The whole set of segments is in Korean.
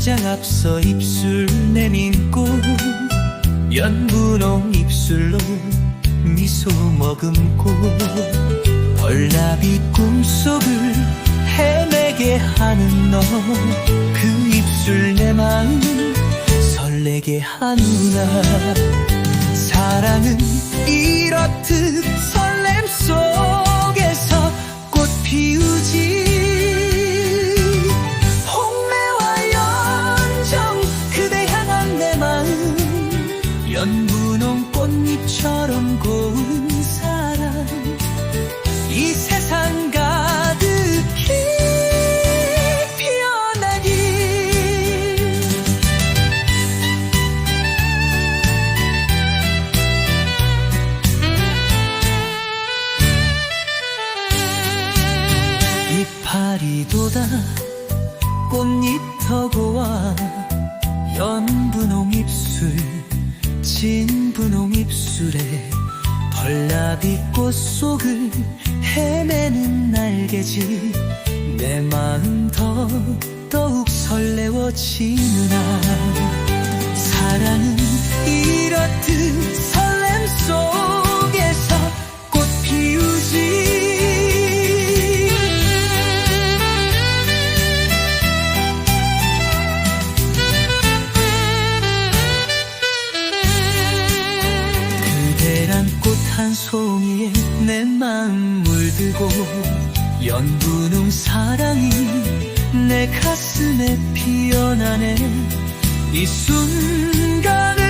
장 앞서 입술 내민고 연분홍 입술로 미소 머금고 벌나비 꿈속을 헤매게 하는 너 그 입술 내 마음 설레게 하누나. 사랑은 이렇듯 설렘 속에서 꽃 피우 돋아 꽃잎 터고와 연분홍 입술 진분홍 입술에 벌나비 꽃 속을 헤매는 날개지. 내 마음 더 더욱 설레워지느라 사랑은 이렇듯 한 송이에 내 마음 물들고 연분홍 사랑이 내 가슴에 피어나네. 이 순간을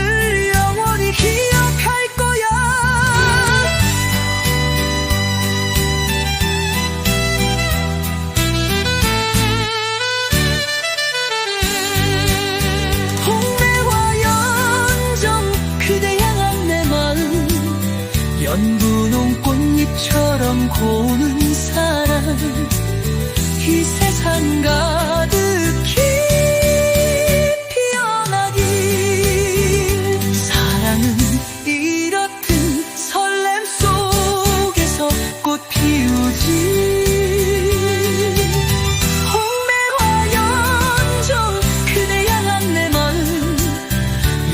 꽃잎처럼 고는 사랑. 이 세상 가득히 피어나길. 사랑은 이렇듯 설렘 속에서 꽃 피우지.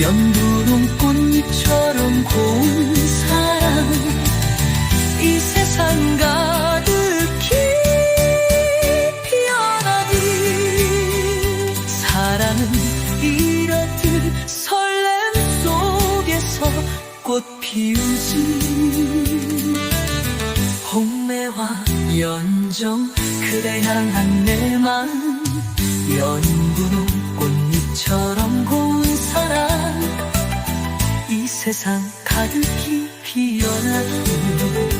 연분홍 꽃잎처럼 고운 사랑 이 세상 가득히 피어나길 사랑은 이렇듯 설렘 속에서 꽃 피우지. 홍매와 연정 그대 향한 내 마음. 연분홍 꽃잎처럼 고운 사랑. 이 세상 가득히 피어나는